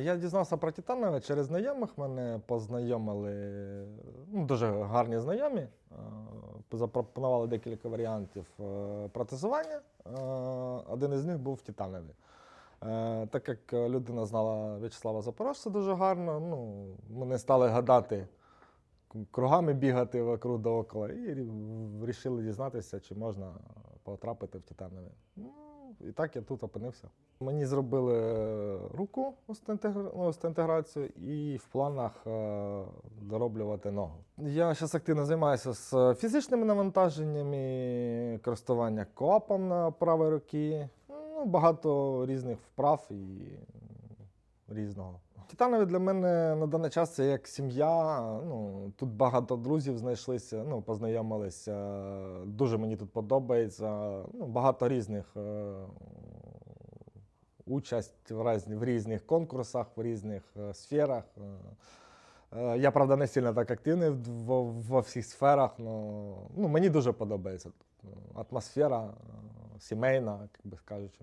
Я дізнався про Титанове через знайомих. Мене познайомили ну, дуже гарні знайомі. Е, Запропонували декілька варіантів е, протезування. Е, Один із них був Титанові. Так як людина знала В'ячеслава Запорожця дуже гарно, ну, ми стали гадати, кругами бігати вокруг да около, і вирішили дізнатися, чи можна потрапити в Титанові. Ну, і так я тут опинився. Мені зробили руку остеінтегр- ну, і в планах е, дороблювати ногу. Я зараз активно займаюся з фізичними навантаженнями, користування коапом на правій руці. Ну, багато різних вправ і різного. Титанові для мене на даний час це як сім'я. Ну, тут багато друзів знайшлися, ну, познайомилися. Дуже мені тут подобається. Ну, багато різних е, участь в, раз, в різних конкурсах, в різних е, сферах. Е, е, я, правда, не сильно так активний во, всіх сферах, але ну, мені дуже подобається. Атмосфера сімейна, як би кажучи.